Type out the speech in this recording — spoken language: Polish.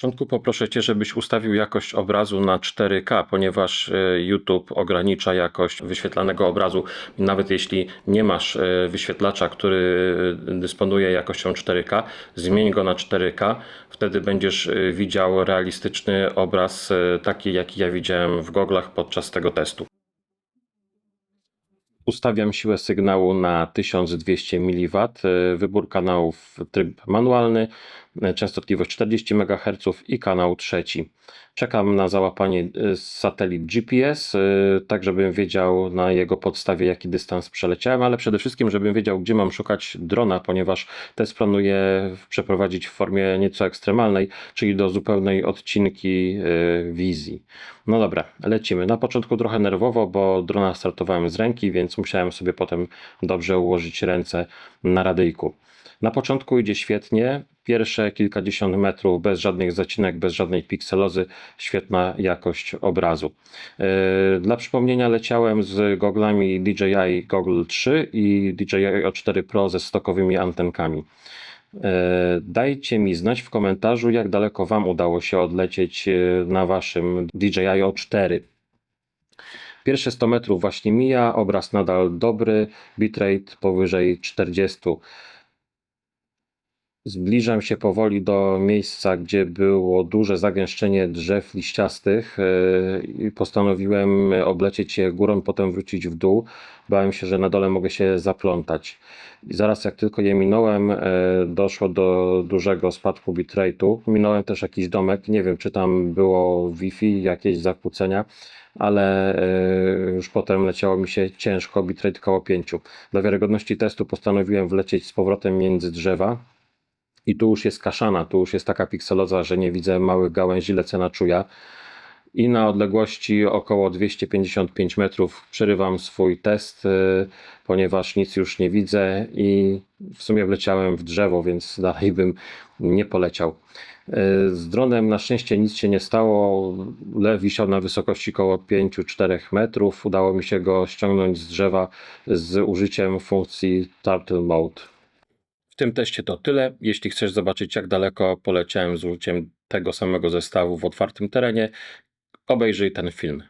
początku poproszę Cię, żebyś ustawił jakość obrazu na 4K, ponieważ e, YouTube ogranicza jakość wyświetlanego obrazu. Nawet jeśli nie masz e, wyświetlacza, który e, dysponuje jakością 4K, zmień go na 4K. Wtedy będziesz widział realistyczny obraz, taki jaki ja widziałem w goglach podczas tego testu. Ustawiam siłę sygnału na 1200 mW, wybór kanałów tryb manualny, częstotliwość 40 MHz i kanał trzeci. Czekam na załapanie z satelit GPS, y, tak żebym wiedział na jego podstawie jaki dystans przeleciałem, ale przede wszystkim żebym wiedział gdzie mam szukać drona, ponieważ test planuję przeprowadzić w formie nieco ekstremalnej, czyli do zupełnej odcinki wizji. No dobra, lecimy. Na początku trochę nerwowo, bo drona startowałem z ręki, więc musiałem sobie potem dobrze ułożyć ręce na radyjku. Na początku idzie świetnie. Pierwsze kilkadziesiąt metrów bez żadnych zacinek, bez żadnej pikselozy, świetna jakość obrazu. Yy, Dla przypomnienia leciałem z goglami DJI Goggle 3 i DJI O4 Pro ze stokowymi antenkami. E, Dajcie mi znać w komentarzu, jak daleko Wam udało się odlecieć e, na Waszym DJI O4. Pierwsze 100 metrów właśnie mija, obraz nadal dobry, bitrate powyżej 40. Zbliżam się powoli do miejsca, gdzie było duże zagęszczenie drzew liściastych e, i postanowiłem oblecieć je górą, potem wrócić w dół. Bałem się, że na dole mogę się zaplątać. I zaraz jak tylko je minąłem, e, doszło do dużego spadku bitrate'u. Minąłem też jakiś domek, nie wiem czy tam było Wi-Fi, jakieś zakłócenia, ale e, już potem leciało mi się ciężko, bitrate koło 5. Dla wiarygodności testu postanowiłem wlecieć z powrotem między drzewa. I tu już jest kaszana, tu już jest taka pikseloza, że nie widzę małych gałęzi, lecę na czuja. I na odległości około 255 metrów przerywam swój test, y, ponieważ nic już nie widzę i w sumie wleciałem w drzewo, więc dalej bym nie poleciał. Y, Z dronem na szczęście nic się nie stało. Lew wisiał na wysokości około 5-4 metrów. Udało mi się go ściągnąć z drzewa z użyciem funkcji Turtle Mode. Tym teście to tyle. Jeśli chcesz zobaczyć, jak daleko poleciałem z użyciem tego samego zestawu w otwartym terenie, obejrzyj ten film.